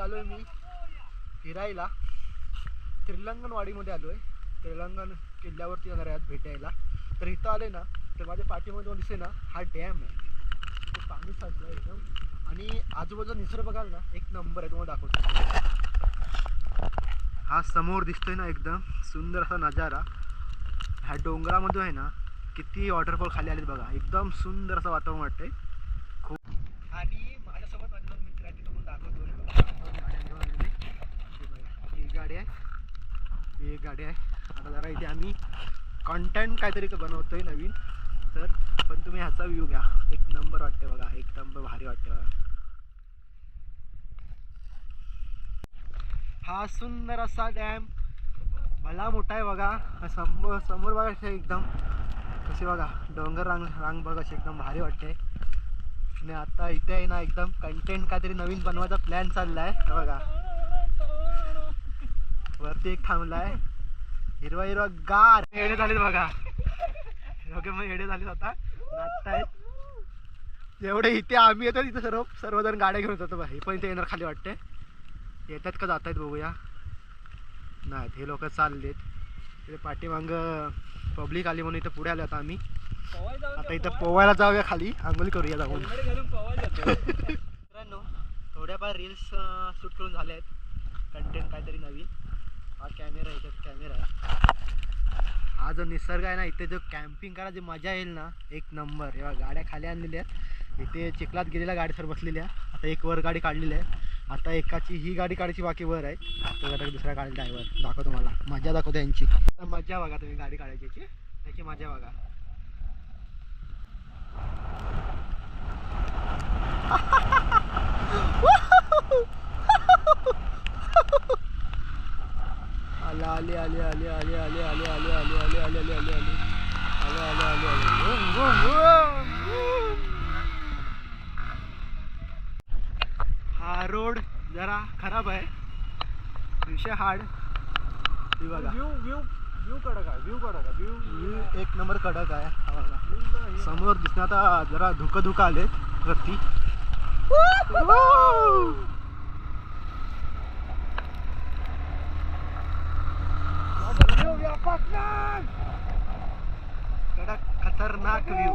आलो आहे मी फिरायला. त्रिलंगणवाडीमध्ये आलो आहे त्रिलंगण किल्ल्यावरती जाणार आहे आज भेट द्यायला. तर इथं आले ना तर माझ्या पाठीमध्ये दिसे ना हा डॅम आहे. तिथे पाणी साचलं आहे एकदम. आणि आजूबाजूला निसर्ग बघाल ना एक नंबर आहे तुम्हाला दाखवतो. हा समोर दिसतोय ना एकदम सुंदर असा नजारा. ह्या डोंगरामध्ये आहे ना किती वॉटरफॉल खाली आले बघा. एकदम सुंदर असं वातावरण वाटतंय. खूप आणि माझ्यासोबत माझे दोन मित्र आहेत तिथं पण दाखवतो हे बघा. दोन गाड्या घेऊन आलेले. हे बघा. ही एक गाडी आहे ही एक गाडी आहे. आता जरा इथे आम्ही कॉन्टेंट काहीतरी बनवतोय नवीन. तर पण तुम्ही ह्याचा व्ह्यू घ्या. एक नंबर वाटते बघा. एक नंबर भारी वाटते बघा. हा सुंदर असा डॅम. भला मोठा आहे बघा. समोर समोर बघा असे एकदम. कसे बघा. डोंगर रांग रांग बघा एकदम भारी वाटते. आणि आता इथे आहे ना एकदम कंटेंट काहीतरी नवीन बनवायचा प्लॅन चालला आहे बघा. वरती एक थांबलाय. हिरवा हिरवा गार. हेडे झालेत बघा. ओके मग हेडे झालेत आता. नाचतायत. एवढे इथे आम्ही येतो तिथे सर्व सर्वजण गाड्या घेऊन जातो हे पण इथे येणार खाली वाटते येतात का जात आहेत बघूया. नाही हे लोक चाललेत. ते पाठीमाग पब्लिक आली म्हणून इथं पुढे आलो आता आम्ही. आता इथं पोवायला जाऊया खाली. आंघोळी करूया जाऊन. मित्रांनो थोड्याफार रील्स शूट करून झाले आहेत कंटेंट काहीतरी नवीन. हा कॅमेरा याच्यात कॅमेरा हा जो निसर्ग आहे ना इथे जो कॅम्पिंग करा जी मजा येईल ना एक नंबर हे गाड्या खाली आणलेल्या आहेत. इथे चिखलात गेलेल्या गाडीसर बसलेल्या आता एक वर गाडी काढलेली आहे. आता एकाची ही गाडी काढायची बाकी वर आहे. तर आता दुसऱ्या गाडी ड्रायव्हर दाखवतो मला मजा दाखवतो यांची. मजा बघा तुम्ही गाडी काढायची त्याची मजा बघा. आले आले आले आले आले आले आले आले आले आले आले आले आले आले आले आले आले आले. हा रोड जरा खराब आहे विषय हार्ड हे बघा व्यू व्यू व्यू कडक आहे व्यू कडक आहे व्यू व्यू एक नंबर कडक आहे हा समोर दिसणं आता जरा धुकं धुकं आले वरती कडक खतरनाक व्ह्यू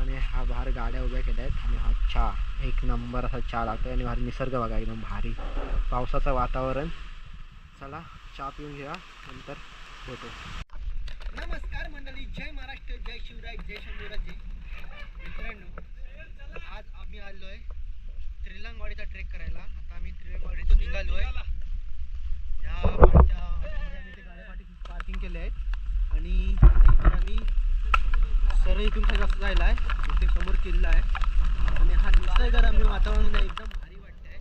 आणि हा बाहेर गाड्या उभ्या केल्या आहेत आणि हा चहा एक नंबर असा चहा लागतोय आणि बाहेर निसर्ग बघा एकदम भारी. पावसाचं वातावरण. चला चहा पिऊन घ्या नंतर भेटू नमस्कार मंडळी जय महाराष्ट्र जय शिवराय जय शंभूराजे मित्रांनो आज आम्ही आलोय त्रिलंगवाडीचा ट्रेक करायला. आता आम्ही त्रिलंगवाडीतून गाड्या पाठी पार्किंग केले आहेत. आणि आम्ही सरळ इथून खाली जायला आहे. इथे समोर किल्ला आहे. आणि हा निसर्गरम्य वातावरण एकदम भारी वाटतंय.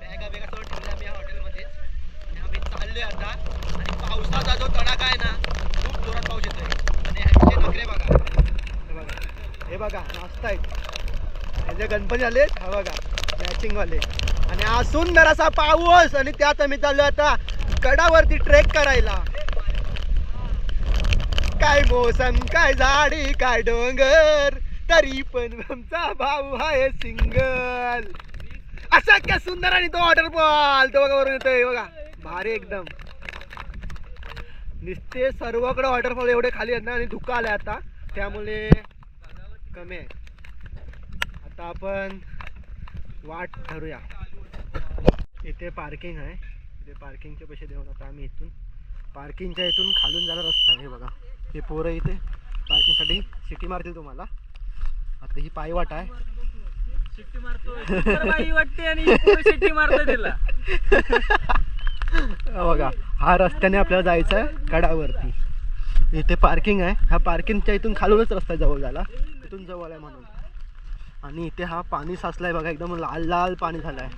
बॅगा बॅगा सगळं ठेवलं आम्ही या हॉटेलमध्येच आणि आम्ही चाललोय आता. आणि पावसाचा जो तडाखा आहे ना खूप जोरात पाऊस येतोय. आणि ह्यांचे नखरे बघा. हे बघा. हे बघा नाचतायत ह्याचे गणपती आले हा बघा. मॅचिंगवाले आणि हा सुंदर असा पाऊस. आणि त्यात आम्ही चाललो आता गडावरती ट्रेक करायला. काय मोसम काय झाडी काय डोंगर तरी पण आमचा भाऊ आहे सिंगल. असा काय सुंदर आणि तो वॉटरफॉल तो बघा वरून येतोय बघा. भारी एकदम. नुसते सर्वकडे वॉटरफॉल एवढे खाली आहेत ना आणि धुका आलाय आता. त्यामुळे कमी आहे. आता आपण वाट ठरूया इथे पार्किंग आहे. इथे पार्किंगचे पैसे देऊन आता आम्ही इथून पार्किंगच्या इथून खालून जायला रस्ता आहे हे बघा. हे पोरं इथे पार्किंगसाठी सिटी मारतील तुम्हाला. आता ही पायवाट आहे. शिट्टी मारतो. बाई वाटते आणि पोरं शिट्टी मारतो तिला. बघा हा रस्त्याने आपल्याला जायचं आहे कडावरती. इथे पार्किंग आहे. हा पार्किंगच्या इथून खालूनच रस्ता आहे जवळ झाला. इथून जवळ आहे म्हणून. आणि इथे हा पाणी साचलाय बघा एकदम लाल लाल पाणी झालंय.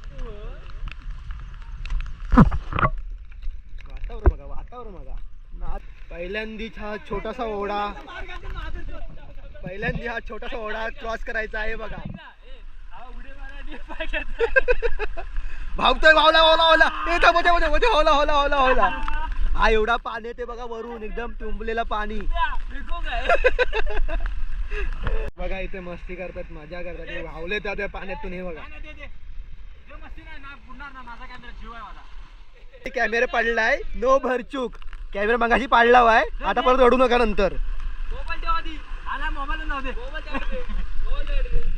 वातावरण बघा वातावरण बघा ना पहिल्यांदीच हा छोटासा ओढा. पहिल्यांदी हा छोटासा ओढा क्रॉस करायचा आहे बघा. भावतोय भावला भावला भावला. ए थांब थांब थांब थांब, होला होला होला होला हा एवढा पाणी येते बघा वरून एकदम तुंबलेलं पाणी. बघा इथे मस्ती करतात मजा करतात. वावले त्या पाण्यातून हे बघा. कॅमेरा पाडलाय. नो भरचूक. कॅमेरा मगाशी पाडला आहे आता परत ओढू नका नंतर. मोबाईल ठेवा आधी. आला मोबाईल नाव दे मोबाईल ठेवा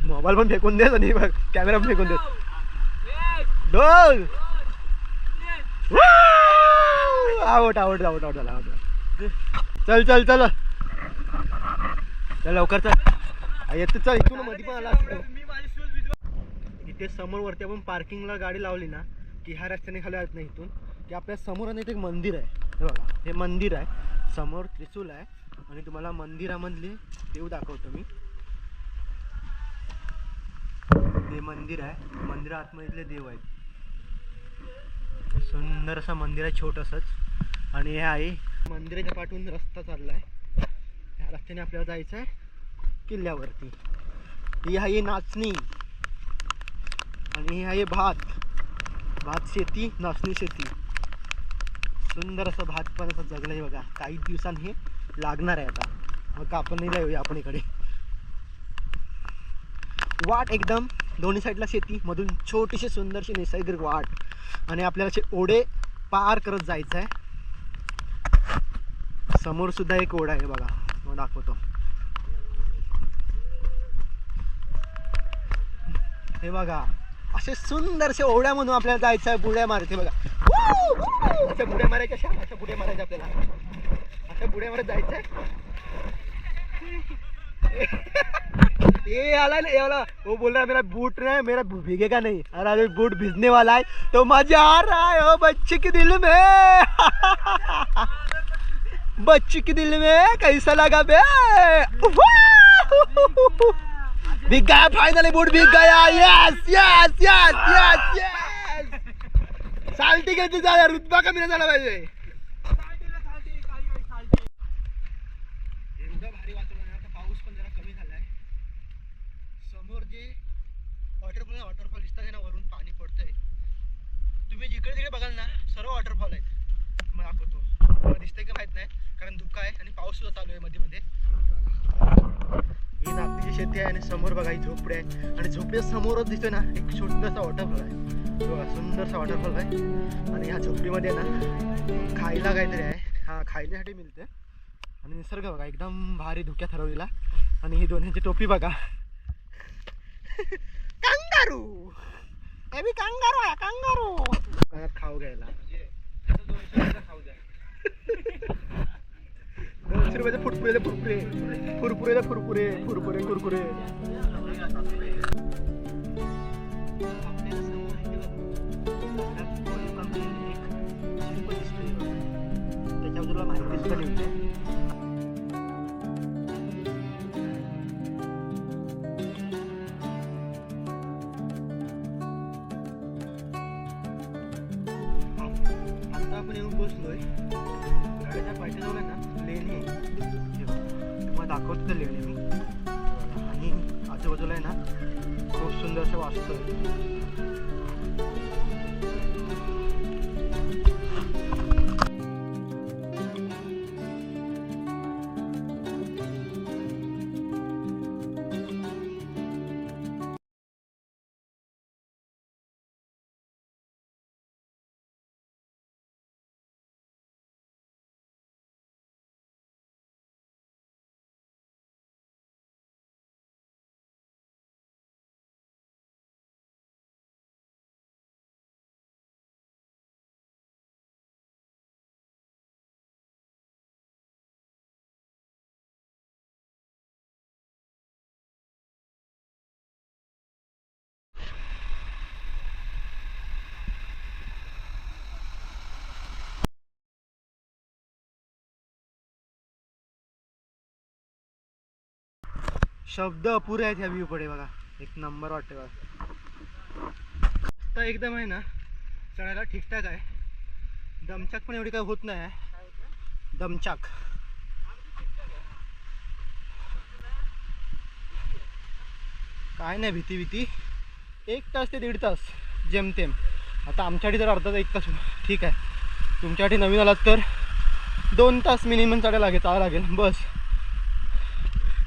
मोबाईल पण फेकून दे आणि बघ. कॅमेरा पण फेकून दे. आवट आवट आवट आवट झाला आवट चल चल चल. चल लवकर चल. येतो चल इथून मध्ये पण आला असतो. मी माझे शूज भिजवा इथे समोर वरती आपण पार्किंगला गाडी लावली ना की ह्या रस्त्याने खाली येत नाही इथून. की आपल्यासमोर आणि इथे एक मंदिर आहे. हे बघा हे मंदिर आहे. समोर त्रिशूल आहे. आणि तुम्हाला मंदिरामधले देव दाखवतो मी. हे मंदिर आहे. मंदिरा आतमधले देव आहेत. सुंदर असं मंदिर आहे छोटंसंच. आणि हे आहे मंदिराच्या पाठून रस्ता चालला आहे ह्या रस्त्याने आपल्याला जायचं आहे किल्ल्यावरती. ही आहे नाचणी. आणि हे आहे भात. भात शेती नाचणी शेती. सुंदर असं भात पण असं जगलं आहे बघा. काही दिवसांनी हे लागणार आहे आता. मग आपण नाही येऊया आपण इकडे. वाट एकदम दोन्ही साईडला शेती मधून छोटीशी सुंदरशी नैसर्गिक वाट. आणि आपल्याला असे ओढे पार करत जायचं आहे समोर सुद्धा एक ओढा आहे बघा. मग दाखवतो. हे बघा. असे सुंदरसे ओढ्यामधून आपल्याला जायचं आहे बुड्या मारायचे बघा. अशा बुड्या मारायच्या अशा अशा बुड्या मारायच्या आपल्याला. अशा बुड्या मारत जायचंय ये आला ना ये वाला वो बोल रहा है मेरा बूट है मेरा भीगेगा नहीं? अरे अरे बूट भिजने वाला है तो मजा आ रहा है ओ बच्चे के दिल में. बच्चे के दिल में कैसा लगा बे? भीग गया फाइनली बूट भीग गया yes yes yes yes yes salty घ्यायची झाला रुतबा कमी नाही झाला पाहिजे. एवढं भारी वातावरण आहे आता पाऊस पण जरा कमी झालाय. समोर जे वॉटरफॉल आहे वॉटरफॉल दिसतात आहे ना वरून पाणी पडतंय. तुम्ही जिकडे तिकडे बघाल ना सर्व वॉटरफॉल आहेत. मग दाखवतो. मला दिसतंय का माहीत नाही कारण धुका आहे आणि पाऊस सुद्धा चालू आहे मध्ये मध्ये ही नागपूरची शेती आहे आणि समोर बघा ही झोपडी आहे. आणि झोपड्या समोरच दिसतोय ना एक छोटासा वॉटरफॉल आहे. बघा सुंदरसा वॉटरफॉल आहे. आणि ह्या झोपडीमध्ये ना खायला काहीतरी आहे. हा खायल्यासाठी मिळते आणि निसर्ग बघा एकदम भारी धुक्या ठरवलेला आणि ही दोन्हीची टोपी बघा. कांगारू! बी कांगारू आहे कांगारू! फुरपुरे रुपयाचे फुटपुरे फुरपुरे फुरपुरे फुरपुरे फुरपुरे कुरकुरे आजूबाजूला आहे ना खूप सुंदर असं वास्तू शब्द अपुरे आहेत ह्या व्ह्यू पुढे बघा. एक नंबर वाटते बघा. आता एकदम आहे ना चढायला ठीकठाक आहे. दमचाक पण एवढी काय होत नाही आहे. दमचाक काय नाही भीती भीती. एक तास ते दीड तास जेमतेम. आता आमच्यासाठी तर अर्धा एक तास ठीक आहे. तुमच्यासाठी नवीन आलात तर दोन तास मिनिमम चढायला लागेल चालायला लागेल. बस.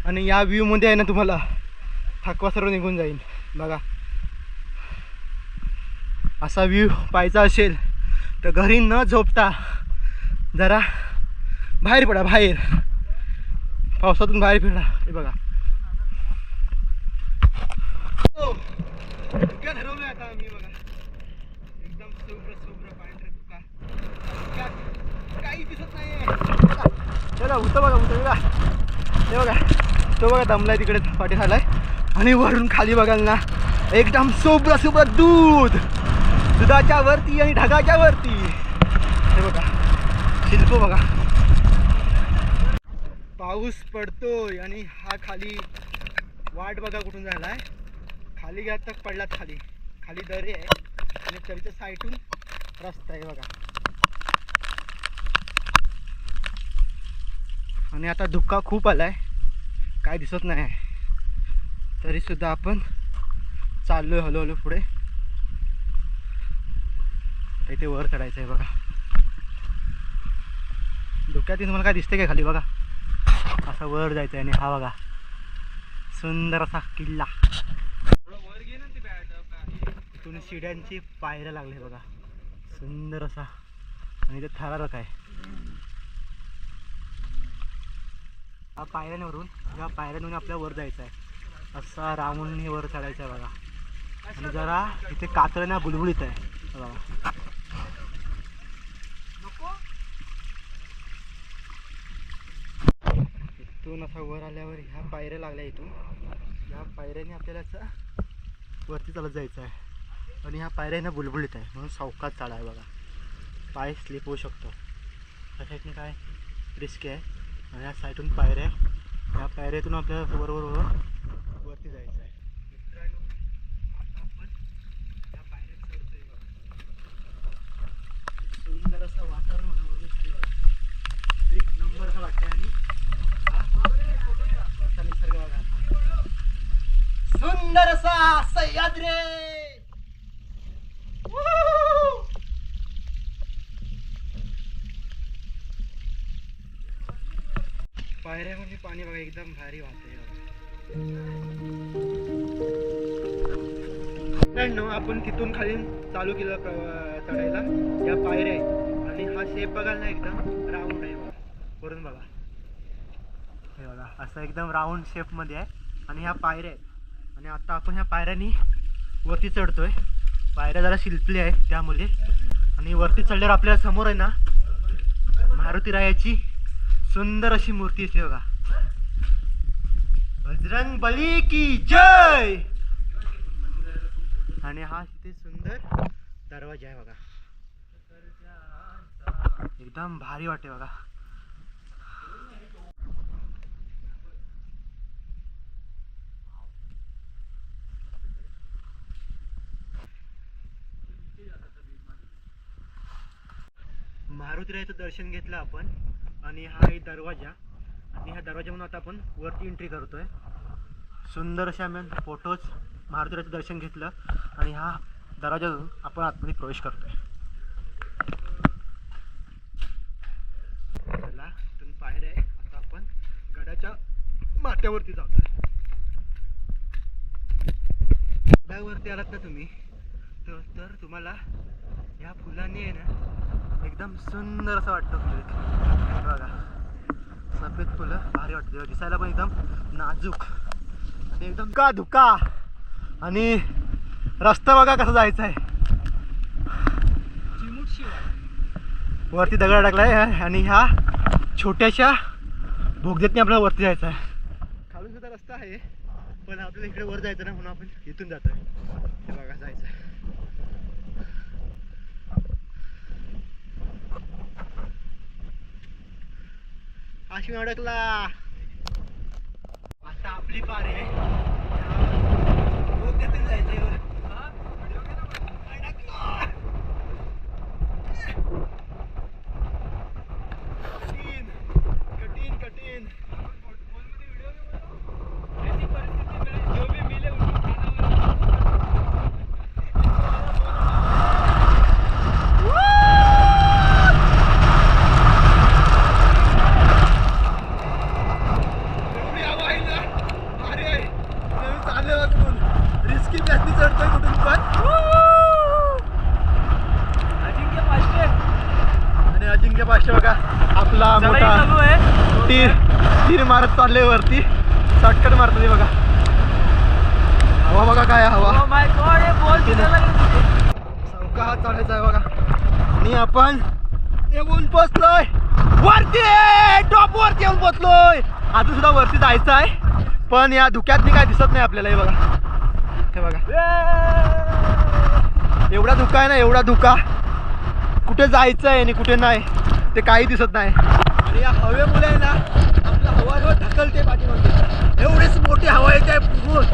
आणि या व्ह्यूमध्ये आहे ना तुम्हाला थकवा सर्व निघून जाईल. बघा. असा व्ह्यू पाहायचा असेल तर घरी न झोपता जरा बाहेर पडा बाहेर. पावसातून बाहेर फिरा. हे बघा. हो. आता आम्ही बघा. एकदम शुभ्र शुभ्र पांढरे धुका काही दिसत नाही बघा. चला उत बघा उत बघा. हे बघा. तो बघा दमलाय तिकडे पाठी खालाय. आणि वरून खाली बघाल ना एकदम शुभ्र शुभ्र दूध. दुधाच्या वरती आणि ढगाच्या वरती. हे बघा शिल्प बघा. पाऊस पडतोय आणि हा खाली वाट बघा कुठून झालाय. खाली घ्या तर पडलात खाली. खाली दरी आहे. आणि तरीच्या साईडून रस्ता आहे बघा. आणि आता धुक्का खूप आलाय. काय दिसत नाही. तरी सुद्धा आपण चाललोय हळूहळू पुढे. इथे वर चढायचं आहे बघा. डोक्यात तुम्हाला काय दिसते काय खाली बघा? असा वर जायचं आहे आणि हा बघा. सुंदर असा किल्ला. वर शिड्यांची पायऱ्या लागले बघा. सुंदर असा. आणि ते थरारक आहे. हा पायऱ्यांवरून या पायऱ्यांवरून आपल्या वर जायचं आहे. असा राऊंडने वर चढायचं आहे बघा. आणि जरा इथे कातळण्या बुलबुलीत आहे. बघा. इथून असा वर आल्यावर ह्या पायऱ्या लागल्या इथून. ह्या पायऱ्याने आपल्याला असं वरती चालत जायचं आहे. आणि ह्या पायऱ्या बुलबुलीत आहे. म्हणून सावकात चाळा आहे बघा. पाय स्लिप होऊ शकतो. त्या साईडने काय? रिस्क आहे. आणि या साईडून पायऱ्या. या पायऱ्यातून आपल्याला बरोबर बरोबर वरती जायचं आहे. सुंदर असं वातावरण एक नंबर वाटतं आणि निसर्ग बघा. सुंदर असा सह्याद्री पायऱ्यामध्ये म्हणजे पाणी बघा एकदम भारी वाहतंय आपण तिथून खाली चालू केलं चढायला. या पायऱ्या आहेत. आणि हा शेप बघाल ना एकदम राऊंड आहे बघा. वरून बघा. हे बघा असं एकदम राऊंड शेपमध्ये आहे. आणि ह्या पायऱ्या आहेत. आणि आता आपण ह्या पायऱ्यानी वरती चढतोय. पायऱ्या जरा शिल्पली आहेत त्यामुळे आणि वरती चढल्यावर आपल्यासमोर आहे ना मारुती रायाची सुंदर अशी मूर्ती असते बघा. बजरंग बली की जय! आणि हा इथे सुंदर दरवाजा आहे बघा. एकदम भारी वाटते बघा. मारुतीरायचं दर्शन घेतलं आपण. आणि हा आहे दरवाजा. आणि ह्या दरवाजामधून आता आपण वरती एंट्री करतो आहे सुंदर अशा आम्ही फोटोज मारुतीरायाचं दर्शन घेतलं. आणि हा दरवाजातून आपण आतमध्ये प्रवेश करतोय. चला इथून पायऱ्या आहे. आता आपण गडाच्या माथ्यावरती जातोय. गडावरती आलात ना तुम्ही तर तर तुम्हाला ह्या फुलांनी आहे ना एकदम सुंदर असं वाटतं फुलं बघा. सफेद फुलं भारी वाटतं. दिसायला पण एकदम नाजूक. आणि एकदम का धुका आणि रस्ता बघा कसा जायचा आहे वरती दगड टाकलाय. आणि ह्या छोट्याशा बोगद्यातनी आपल्याला वरती जायचं आहे खालून सुद्धा रस्ता आहे पण आपल्याला इकडे वर जायचं ना म्हणून आपण इथून जातोय. हे बघा जायचं आहे आशिम अडकला. आता आपली पार आहे. जायचं जायचंय. अडकला. कठीण कठीण कठीण ऐसी परिस्थिति में जो भी मिले उनको खाना एवढी हवा आहे ना चढतोय कुठून पण अजिंक्य पाचशे अजिंक्य पाचशे बघा. आपला मोठा तीर तीर मारत चालले वरती. शॉर्टकट मारतो ते बघा. हवा बघा काय हवा. Oh God, हे. चौका चालायचा आहे बघा. आणि आपण येऊन पोचलोय वरती टॉप वरती येऊन पोचलोय अजून सुद्धा वरती जायचं आहे. पण या धुक्यात काय दिसत नाही आपल्याला हे बघा. हे बघा. एवढा धुका आहे ना एवढा धुका. कुठे जायचं आहे आणि कुठे नाही. ते काही दिसत नाही. आणि या हवेमुळे आहे ना आपलं हवा जेव्हा ढकलते पाठीमध्ये एवढीच मोठी हवा येते पूर्ण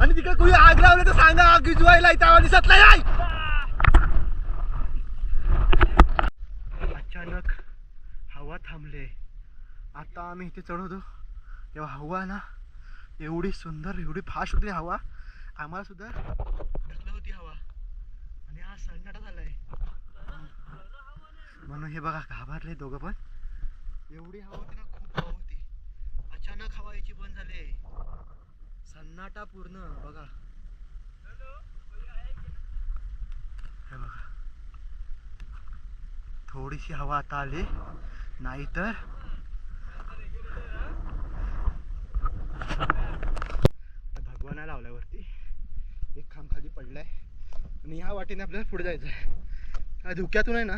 आणि तिकडे कुणी आग लावले तर सांगा आग विजवायला इथं आवाज दिसत नाही अचानक हवा थांबले. आता आम्ही इथे चढवतो. तेव्हा हवा ना एवढी सुंदर एवढी फास्ट होती हवा. आम्हाला सुद्धा ढकलत होती हवा. आणि हा सन्नाटा झाला म्हणून हे बघा घाबरले दोघं पण. एवढी हवा होती ना खूप हवा होती. अचानक हवा याची बंद झाली. सन्नाटा पूर्ण बघा. हे बघा. थोडीशी हवा आता आली. नाहीतर भगवाना लावल्यावरती एक खांब खाली पडलाय. आणि ह्या वाटेने आपल्याला पुढे जायचं आहे धुक्यातून आहे ना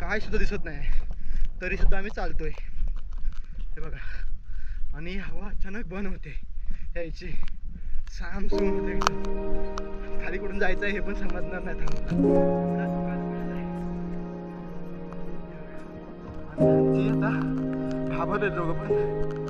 काय सुद्धा दिसत नाही. तरी सुद्धा आम्ही चालतोय. हे बघा. आणि हवा अचानक बंद होते. यायची. साम सुम होते खाली कुठून जायचं आहे हे पण समजणार नाही थांब. एवढा धुका आता दोघं पण.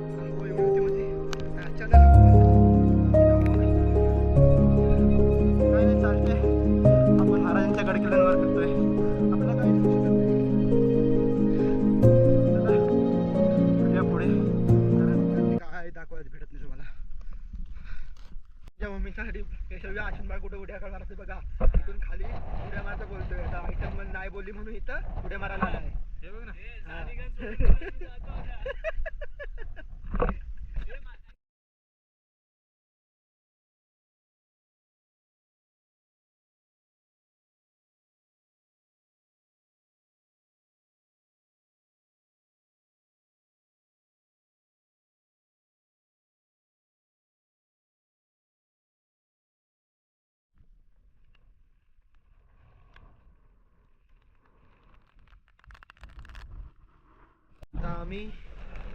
आम्ही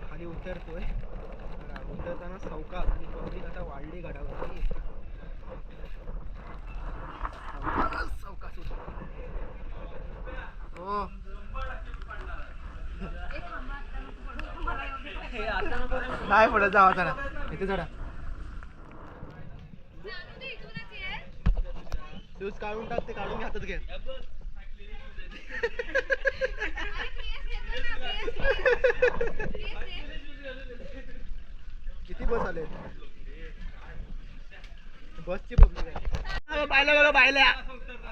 खाली उतरतोय. उतरताना सावकाश आणि पब्लिक आता वाढली गडावरती. हो. नाही पडत जावा चला इथे चढा. शूज काढून टाक ते काढून घे हातात घे किती बस आले बसची पब्लिक आहे बायला बघा बायल्या.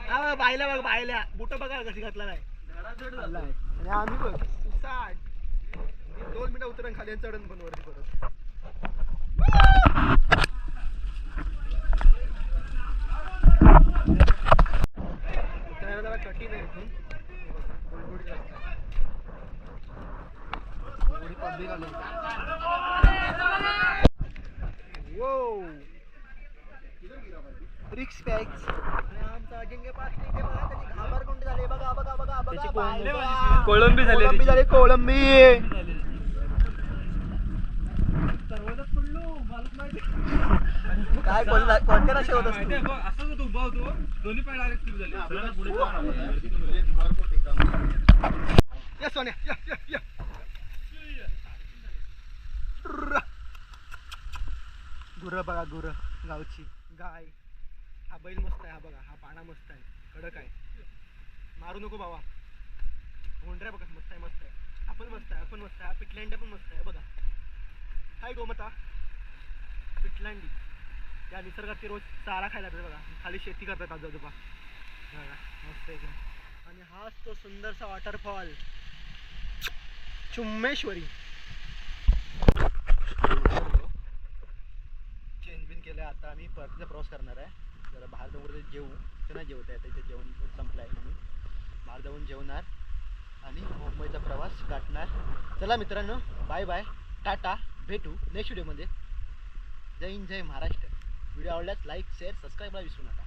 हा बायला बघा बायल्या. बुट बघा कशी घातला नाही. आणि आम्ही बघ साठ. दोन मिनिटं उतरण खाली चढण पण वरती परत. जरा कठीण आहे इथून. गुडगुडीत पब्लिक आली. रिक्स पॅक्स आणि आमचा अजिंक्य बघा त्याची झाली. बघा बघा बघा त्याची कोळंबी झाली. कोळंबी त्याची. झाली कोळंबी. काय कोणत्या कोणत्या राशी होत असतो? माहितीये बघ, असंच होतो, उभा होतो. दोन्ही पाय डायरेक्ट स्लिप झाले. या सोन्या या या. गुरं बघा गुरं. गावची गाय. बैल मस्त आहे हा बघा हा पाणा मस्त आहे कडक आहे. मारू नको बाबा. होंडऱ्या बघा मस्त आहे मस्त आहे. आपण मस्त आहे आपण मस्त आहे हा पिटलँड पण मस्त आहे बघा. काय गोमता. पिटलांडी. या निसर्गात ते रोज चारा खायला जातात बघा. खाली शेती करतात आजोबा बघा मस्त एकदम. आणि हाच तो सुंदरसा वॉटरफॉल चुम्मेश्वरी. चेंज बिन केलं आता आम्ही परतीचा प्रवास करणार आहे. जरा बाहेर जाऊन कुठे जेवू. ते नाही जेवत आहे इथे जेवण संपलं आहे म्हणून. बाहेर जाऊन जेवणार आणि मुंबईचा प्रवास गाठणार. चला मित्रांनो बाय बाय टाटा. भेटू नेक्स्ट व्हिडिओमध्ये जय हिंद जय महाराष्ट्र. व्हिडिओ आवडल्यास लाईक शेअर सबस्क्राईबला विसरू नका.